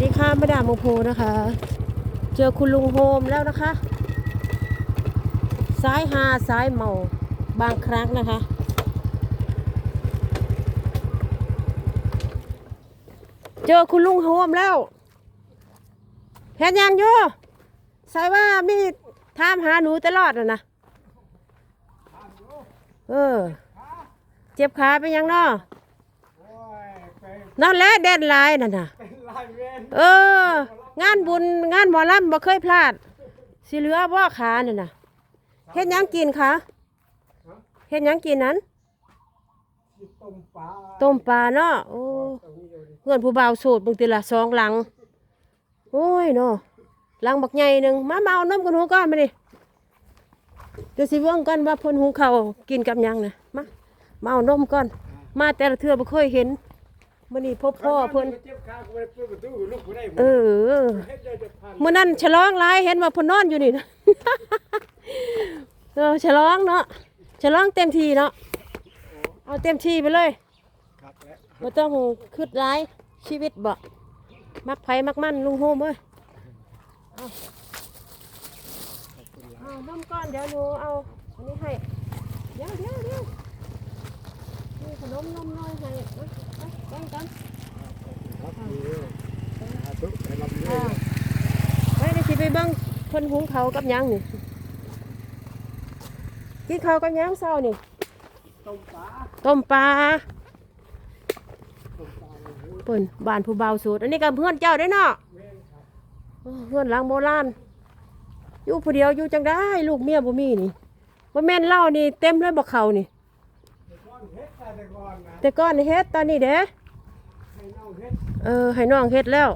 ดีค่ะมาดามโมโพนะคะ เจอคุณลุงโฮมแล้วนะคะซ้ายหาซ้ายเมาบางครั้งนะคะ เจอคุณลุงโฮมแล้วเห็นยังอยู่ใส่ว่ามีถามหาหนูตลอดน่ะนะเออ เจ็บขาเป็นยังเนาะโอ้ยไปนั่นแหละเด่นลายนั่นน่ะ เออ งานบุญงานหมอลำบ่เคยพลาด สิเหลือบ่ขาเนี่ยนะเฮ็ดหยังกินคะเฮ็ดหยังกินนั้นต้มปลาต้มปลาเนาะโอ้เพื่อนผู้บ่าวโสดบางทีละสองหลัง โอ้ยเนาะหลังบักใหญ่หนึ่งมามาเอานมกันหูก่อนมาดิเดี๋ยวสิเบิ่งกันว่าพ่นหุงข้ากินกับยังนะมามาเอานมก่อน มาแต่ละเทือบ่เคยเห็น มื้อนี้พบพ่อเพิ่นเจ็บขากูไม่ได้เปิดประตูลูกกูได้หมดเออเฮ็ดได้จะพันมื่อนั้นฉลองหลายเห็นว่าเพนนอนอยู่นี่นะเออฉลองเนาะฉลองเต็มที่เนาะเอาเต็มที่ไปเลยครับแล้วไม่ต้องคืดร้ายชีวิตบ่มักไผมักมันลุงโฮมเอ้ยเอาเอาน้ำก้อนเดี๋ยวหนูเอาอันนี้ให้เดี๋ยวเดี๋ยวเดี๋ยวนี่ ขนมนมน้อยให้ไปไปกันไว้ในสิไปบิ่งเพิ่นหุงเขากับยังนี่กินเขากับยังเช้านี่ต้มปลาต้มปลาเปิ่นบานผู้เบาสูตรอันนี้ก็เพื่อนเจ้าได้เนาะเพื่อนหลังโบราณอยู่ผู้เดียวอยู่จังได้ ลูกเมียบ่มีนี่บ่แม่นเล่านี่เต็มเลยบ่เขานี่ เฮ็ดแต่ก่อนนะแต่ก่อนนี่เฮ็ดตอนนี้เด้ให้เน่าเฮ็ดเออให้น้องเฮ็ดแล้ว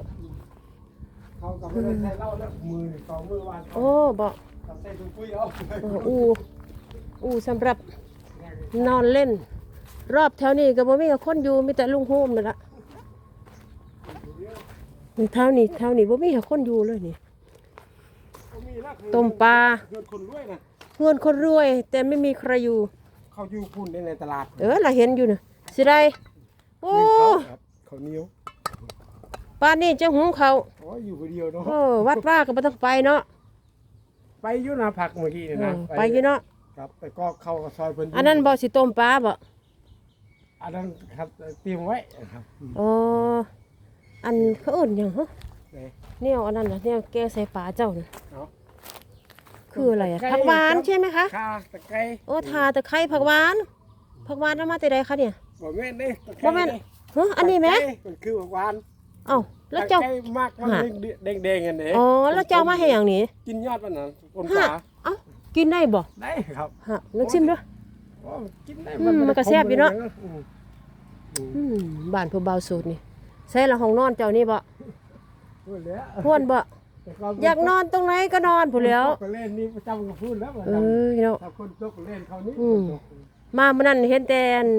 เขาก็ไม่ได้ใช้เหล้าแล้วมือนี่สองมือวานเขาโอ้บ่เขาใส่ถุงปุ๋ยเอาเอออูอูสำหรับนอนเล่น รอบแถวนี้ก็บ่มีคนอยู่มีแต่ลุงโฮมนั่นล่ะนี่แถวนี้แถวนี้บ่มีคนอยู่เลยนี่เขามีแล้วคือต้มปลา เพื่อนคนรวยนะ เพื่อนคนรวย แต่ไม่มีใครอยู่ เขาอยู่พุ่นในตลาดเออเราเห็นอยู่นะสิได้โอ้เขาครับเขาเหนียวป้านนี่จะหุงเขาวอ๋ออยู่คนเดียวเนาะ เออวัดว่าก็บ่ต้องไปเนาะไปอยู่นะผักเมื่อกี้นี่เอนะอไปอยู่เนาะครับแต่ก็เข้ากับซอยเพิ่นยู่อันนั้นบ่สิต้มปลาบ่อันนั้นครับเตรียมไว้ครับ อ๋ออันเขาเอื่นหยังฮะไหนเนี่ยอันนั้นน่ะเนี่ยแกใส่ปลาเจ้าน่ะเอา คืออะไรอะผักหวานใช่ไหมคะข่าตะไคร้โอ้ทาตะไคร้ผักหวาน ผักหวานเอามาแต่ใดคะเนี่ยบ่แม่นเด้ตะไคบ่ร้แม่นฮะอันนี้ไหมตะไคร้มันคือผักหวานเอ้าแล้วเจ้า ตะไคร้มากมันฮะ แดงๆกันเด้อ๋อแล้วเจ้ามาให้หยังนี่กินยอดมันน่ะคนฮะขาเอ้ากินได้บ่ได้ครับฮะนึกชิมด้วย โอ้กินได้อืมมันก็แซ่บอยู่เนาะ อืมอืมบ้านผู้เบาสูตรนี่ใส่ละห้องนอนเจ้านี่บ่ พูดแล้ว พวนบ่แต่ก็ อยากนอนตรงไหนก็นอนผู้นแหล้วก็เล่นนี่ประจำก็พูดแล้วว่าเออเนาะถ้าคนตกก็เล่นเขานี่อืมมามื้อนั้นเห็นแต่อัน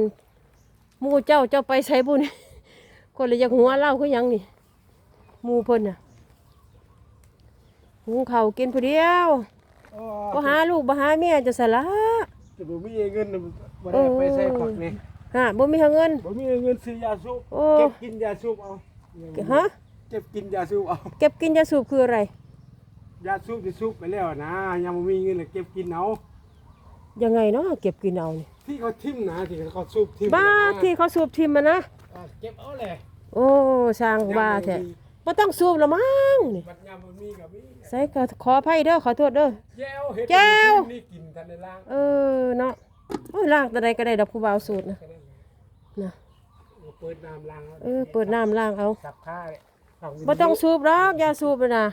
หมู่เจ้าเจ้าไปใช้บุญ คนเลยอยากหัวเล่าคือหยังนี่หมู่เพิ่นน่ะหุงข้าวกินผู้เดียวโอ้บ่หาลูกบ่หาเมียจะสละจะบ่มีเงินน่ะบ่ได้ไปใส่ผักนี่ฮะบ่มีเงิน บ่มีเงินซื้อยาสูบโอ้เก็บกินยาสูบเอาฮะ เก็บกินยาสูบเอาเก็บกินยาสูบคืออะไร ยาสูบจะสูบไปแล้วนะยังบ่มีเงินเลยเก็บกินเอายังไงเนาะเก็บกินเอานี่ที่เขาทิ่มนะที่เขาสูบทิ่มบ้านะที่เขาสูบทิมมานะอ่าเก็บเอาแหละโอ้สร้างบ้าแท้บ่ต้องสูบละมั้งนี่บัดยามบ่มีก็มีใส่ก็ขออภัยเด้อขอโทษเด้อ แจ้วเฮ็ดแจ้ว นี่กินทันในล่างเออเนาะโอ้ยล้างแต่ใดก็ได้ดอกผู้บ่าวสูตรนะนะเปิดน้ำล้างาเออเปิดน้ำล้างเอาซักผ้าเลยเอา บ่ต้องสูบหรอกอย่าสูบเลยนะ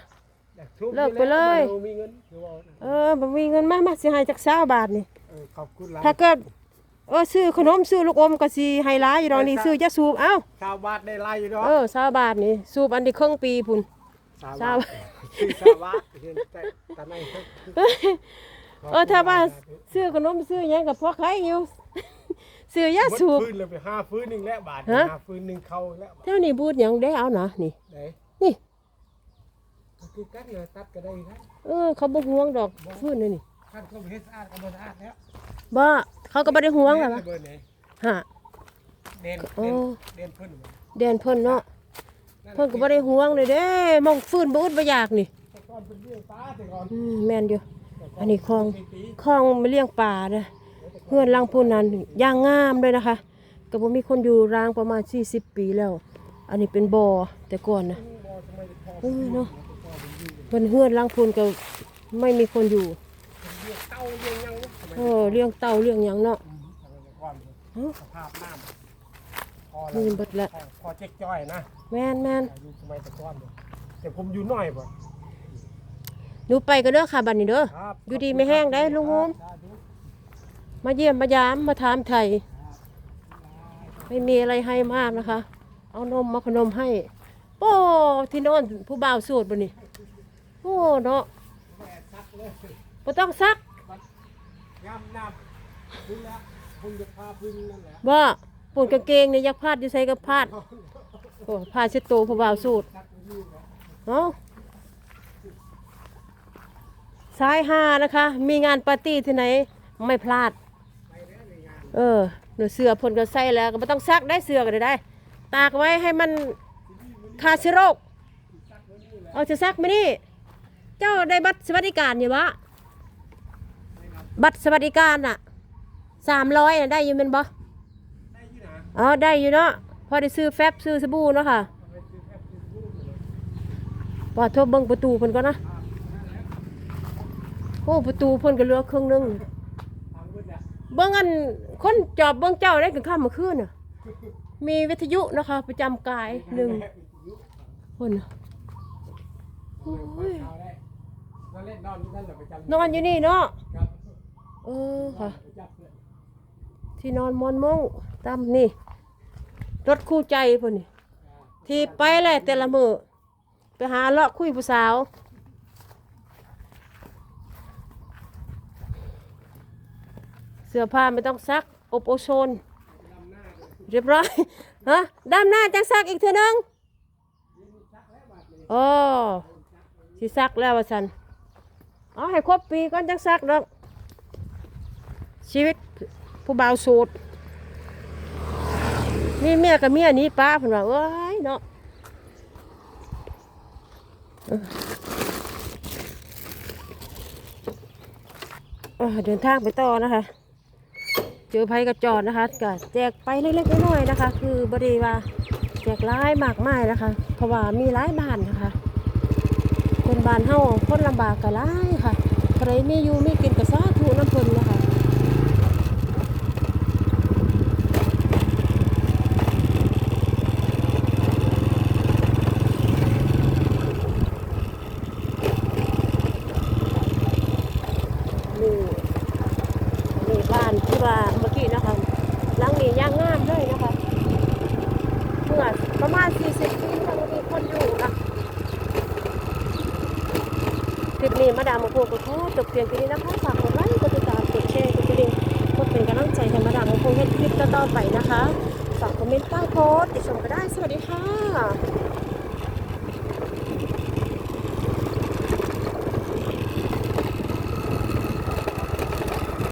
อยากสูบเลิกไปเลยมันบ่มีเงินคือว่านะเออบ่มีเงินมามาสิให้จัก20บาทนี่ เออขอบคุณหลายถ้าเกิดเออซื้อขนมซื้อลูกอมก็สิให้หลายอยู่ดอกนี่ซื้ออย่าสูบเอ้าชาวบ้านได้ไล่อยู่เนาะเออ20บาทนี่สูบอันนี้ครึ่งปีพุ่น ชาวชาวบ้านคือชาวบ้านเห็นแต่ตอนนั้นเออถ้าว่าซื้อขนมซื้อหยังก็พอขายอยู่ ซื้อยาสูบ ฟื้นเลยไปห้าฟื้นหนึ่งแล้วบาทฮะ ห้าฟื้นหนึ่งเข้าแล้วบาทเท่านี้บูดหยังได้เอานะนี่ ไหนนี่ ก็คือกันเลยตัดก็ได้ครับเออ เขาบ่ห่วงดอกฟื้นเลยนี่ท่านก็เฮ็ดสะอาดก็บ่สะอาดแล้วบ่เขาก็บ่ได้ห่วงแล้วเบล่ะอร์ไหนฮะ เด่นโอ้ เด่นเด่นเพิ่นบ่แดนเพิ่นเนาะเพิ่นก็บ่ได้ห่วงเลยเด้มองฟื้นบ่อึดบ่อยากนี่ แต่ก่อนเป็นเลี้ยงปลาแต่ก่อนอืมแม่นอยู่ อันนี้คลอง คลองมาเลี้ยงปลาเด้อเพื่อนลังพุ่นนั้นย่างงามเลยนะคะก็บ่มีคนอยู่รางประมาณ 40 ปีแล้ว อันนี้เป็นบ่อแต่ก่อนนะเออเนาะเพิ่นเฮือนลังพุ่นก็ไม่มีคนอยู่เต้าเลี้ยงยังวะทำไมเออเลี้ยงเต่าเลี้ยงหยังเนาะทำไมแต่ก่อนฮะสภาพน้ำพอนี่แล้วเบิดละพอพอเจ๊กจ้อยนะแม่นแม่นอายุสมัยแต่ก่อนเลยแต่ผมอยู่น้อยป่ะหนูไปก็เด้อค่ะบัดนี้เด้อครับอยู่ดีไม่แห้งได้ลุงโฮม มาเยี่ยมมายามมาถามไทยไม่มีอะไรให้มากนะคะ เอานมมาพนมให้โอ้ที่โนอนผู้บ่าวสูตรบ่นี่โอ้เนาะบ่ต้องซักงามน้ำพึ่งล้วพึ่งจะพาพึ่งนั่นแหละบ่ปวดกางเกงเนี่ยอยักพาดอยู่ใส่กับพาดโอ้พาเช็ดตัวผู้บ่าวสูตรเนาะสายหานะคะ มีงานปาร์ตี้ที่ไหนไม่พลาด เออหนูเสือพ่นก็ใส่แล้ว ก็ไม่ต้องซักได้เสือก็ได้ ตากไว้ให้มันฆ่าเชื้อโรค เอาจะซักไหมนี่ เจ้าได้บัตรสวัสดิการอยู่วะบัตรสวัสดิการน่ะสามร้อยน่ะได้อยู่แมันบ่ได้อ๋อได้อยู่เนาะพอได้ซื้อแฟบซื้อสบู่เนาะค่ะปอทบเบิ่งประตูเพิ่นก่อนะโอ้ประตูเพิ่นก็เหลือครึ่งหนึงทาง เบิ่งอันคนจอบเบิ่งเจ้าได้กันข้ามเมื่อคืนน่ะมีวิทยุนะคะ ประจำกายหนึ่งคนน่ะโอ้ยเอาได้มาเล่นนอนที่นั่นแหละประจำนอนอยู่นี่เนาะครับเออค่ะประจำเลยที่นอนมอนมงตามนี่ รถคู่ใจพุ่นนี่ที่ไปแหละแต่ละมือไปหาเลาะคุยผู้สาว สื้อผ้าไม่ต้องซัก อบโอโซน เรียบร้อยฮะดำหน้าจังซักอีกเท่านึงโอ้สิซักแล้วว่าสันเอาให้ครบปีก่อนจังซักดอกชีวิตผู้บ่าวโสดมีเมียกับเมียนี้ป้าเพิ่นว่าเอ้ยเนาะเออเออเดินทางไปต่อนะคะ เจอภัยกับจอดนะคะก็แจกไปเล็กๆน้อยๆนะคะ คือบริว่าแจกร้ายมากมายนะคะ เพราะว่ามีหลายบ้านนะคะ คนบ้านเฮาคนลำบากก็หลายค่ะใครมีอยู่ไมีกินก็สาธุน้ำเพิ่นนะคะนี่นี่บ้านที่ว่า นี้ย่างงามเลยนะคะเมื่อประมาณ 40ปีแล้วมีคนอยู่ค่ะคลิปนี้มาดามมาพูดกับเขาจบเพียงแค่นี้นะคะฝากกดไลค์กดติดตามกดแชร์กดกระดิ่งกดเป็นกำลังใจให้มาดามมาพูดให้คลิปต่อๆไปนะคะฝากคอมเมนต์ใต้โพสติดชมก็ได้สวัสดีค่ะ